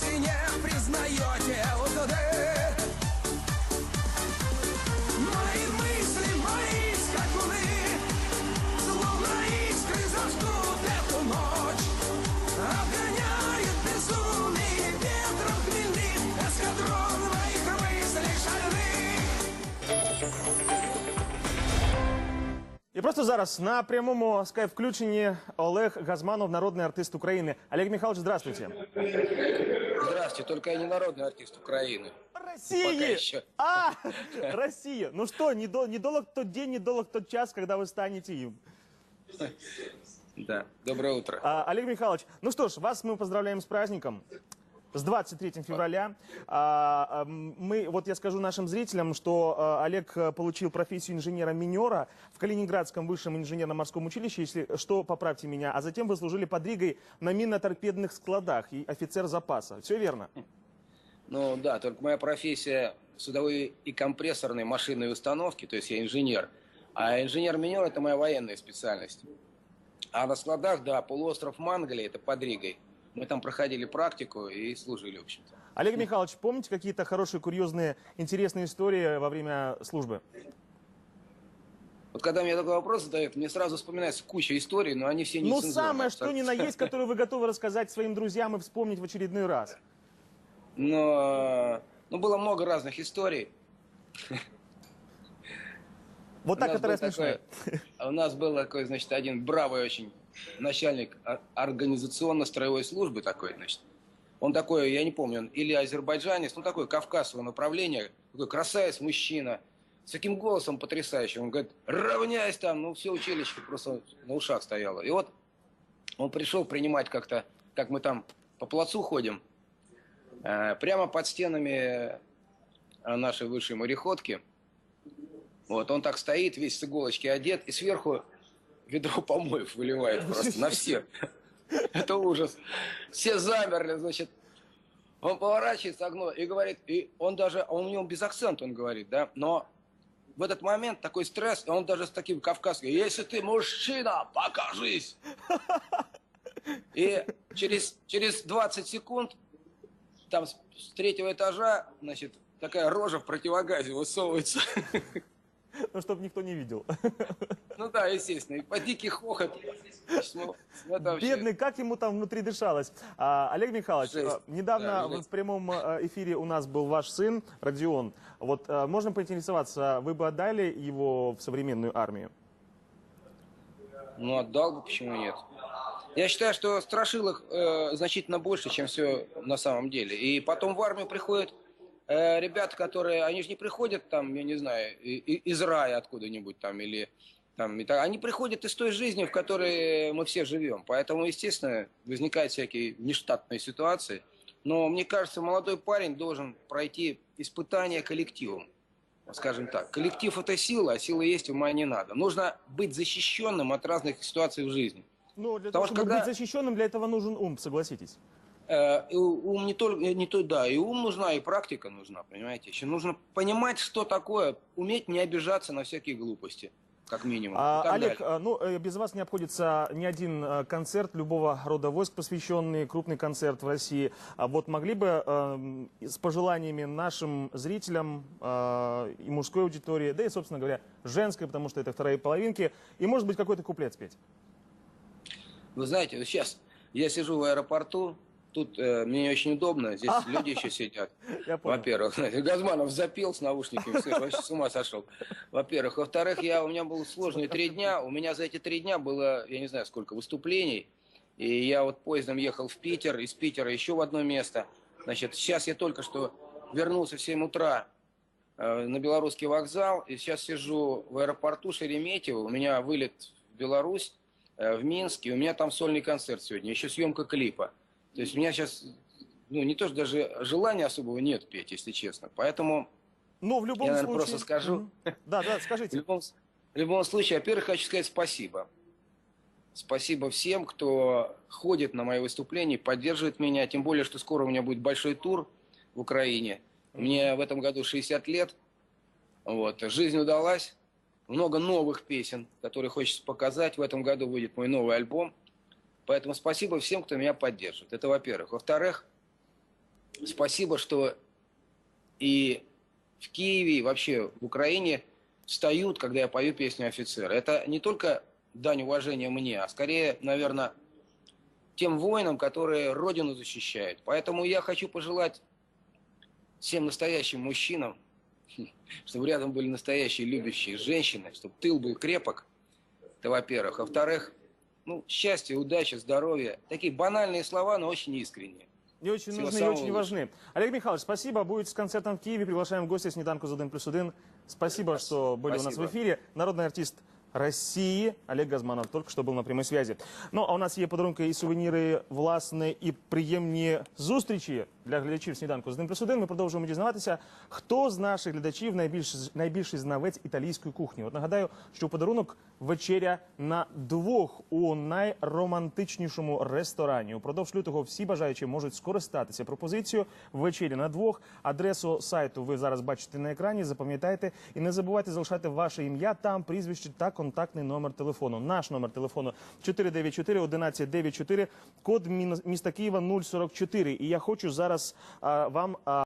если не признаете просто зараз на прямому скайп включенні Олег Газманов, народний артист України. Олег Михайлович, здравствуйте. Здравствуйте, только я не народный артист Украины. Пока России! еще. А, Россия! Ну что, недол- недолг тот день, недолг тот час, когда вы станете им. Да. Доброе утро. А, Олег Михайлович, ну что ж, вас мы поздравляем с праздником. С 23 февраля. А, а, мы, вот я скажу нашим зрителям, что а, Олег а, получил профессию инженера-минера в Калининградском высшем инженерно-морском училище, если что, поправьте меня. А затем вы служили под Ригой на минно-торпедных складах и офицер запаса. Все верно? Ну да, только моя профессия судовые и компрессорные машинные установки, то есть я инженер. А инженер-минер это моя военная специальность. А на складах, да, полуостров Мангали, это под Ригой. Мы там проходили практику и служили, в общем-то. Олег Михайлович, помните какие-то хорошие, курьезные, интересные истории во время службы? Вот когда мне такой вопрос задают, мне сразу вспоминается куча историй, но они все не Ну, самое, что ни на есть, которое вы готовы рассказать своим друзьям и вспомнить в очередной раз. Но, ну, было много разных историй. Вот У та, нас которая смешная. такой- У нас был такой, значит, один бравый очень начальник ор- организационно-строевой службы такой, значит. Он такой, я не помню, он или азербайджанец, ну такой кавказского направления, такой красавец мужчина, с таким голосом потрясающим. Он говорит, равняйсь там, ну все училище просто на ушах стояло. И вот он пришел принимать как-то, как мы там по плацу ходим, э, прямо под стенами нашей высшей мореходки. Вот, он так стоит, весь с иголочки одет, и сверху ведро помоев выливает просто на всех. Это ужас. Все замерли, значит. Он поворачивается окно и говорит, и он даже, он у него без акцента он говорит, да, но в этот момент такой стресс, он даже с таким кавказским, если ты мужчина, покажись. И через, через 20 секунд там с третьего этажа, значит, такая рожа в противогазе высовывается. Ну, чтобы никто не видел. Ну да, естественно. И по дикий хохот. Ну, Бедный, как ему там внутри дышалось. А, Олег Михайлович, Жесть. а, недавно Да, в прямом а, эфире у нас был ваш сын Родион. Вот а, можно поинтересоваться, вы бы отдали его в современную армию? Ну, отдал бы, почему нет? Я считаю, что страшилок э, значительно больше, чем все на самом деле. И потом в армию приходят э, ребята, которые, они же не приходят там, я не знаю, из рая откуда-нибудь там или там, и так. они приходят из той жизни, в которой мы все живем. Поэтому, естественно, возникают всякие нештатные ситуации. Но мне кажется, молодой парень должен пройти испытание коллективом. Скажем так, коллектив это сила, а сила есть, ума не надо. Нужно быть защищенным от разных ситуаций в жизни. Ну, для Потому того, что чтобы когда- быть защищенным, для этого нужен ум, согласитесь. Э, ум не только, не то, да, и ум нужна, и практика нужна, понимаете? Еще нужно понимать, что такое, уметь не обижаться на всякие глупости, как минимум. А, Олег, далее. а, ну, э, без вас не обходится ни один э, концерт любого рода войск, посвященный крупный концерт в России. А вот могли бы э, с пожеланиями нашим зрителям э, и мужской аудитории, да и, собственно говоря, женской, потому что это вторые половинки, и, может быть, какой-то куплет спеть? Вы знаете, сейчас я сижу в аэропорту, тут э, мне не очень удобно, здесь люди еще сидят. Во-первых, Газманов запел с наушниками, слышь, вообще с ума сошел. Во-первых. Во-вторых, я, у меня было сложные три дня. У меня за эти три дня было, я не знаю, сколько выступлений. И я вот поездом ехал в Питер, из Питера еще в одно место. Значит, сейчас я только что вернулся в 7 утра э, на белорусский вокзал. И сейчас сижу в аэропорту Шереметьево. У меня вылет в Беларусь, э, в Минске. У меня там сольный концерт сегодня. Еще съемка клипа. То есть у меня сейчас ну, не то, что даже желания особого нет петь, если честно. Поэтому Ну, в любом Я, наверное, случае... просто скажу. Да, да, в скажите. любом, с- в любом случае, во-первых, хочу сказать спасибо. Спасибо всем, кто ходит на мои выступления, поддерживает меня. Тем более, что скоро у меня будет большой тур в Украине. Мне в этом году 60 лет. Вот. Жизнь удалась. Много новых песен, которые хочется показать. В этом году выйдет мой новый альбом. Поэтому спасибо всем, кто меня поддерживает. Это во-первых. Во-вторых, спасибо, что и в Киеве, и вообще в Украине встают, когда я пою песню «Офицер». Это не только дань уважения мне, а скорее, наверное, тем воинам, которые Родину защищают. Поэтому я хочу пожелать всем настоящим мужчинам, чтобы рядом были настоящие любящие женщины, чтобы тыл был крепок, это во-первых. А во-вторых, ну, счастья, удачи, здоровья. Такие банальные слова, но очень искренние. И очень Всего нужны, и очень важны. Олег Михайлович, спасибо. Будет с концертом в Киеве. Приглашаем в гости снеданку за один плюс один. Спасибо, что были у нас в Спасибо. эфире. Народный артист Росії Олег Газманов только что был на прямой связи. Ну, а у нас є подарунки і сувеніри, власне, і приємні зустрічі для глядачів сніданку з один плюс один. Ми продовжуємо дізнаватися, хто з наших глядачів найбільш, найбільший знавець італійської кухні. От нагадаю, що подарунок вечеря на двох у найромантичнішому ресторані. Упродовж лютого всі бажаючі можуть скористатися пропозицією вечері на двох. Адресу сайту ви зараз бачите на екрані. Запам'ятайте і не забувайте залишати ваше ім'я, там прізвище та контактний номер телефону. Наш номер телефону 494 1194, код мінус- міста Києва 044. І я хочу зараз а, вам. А,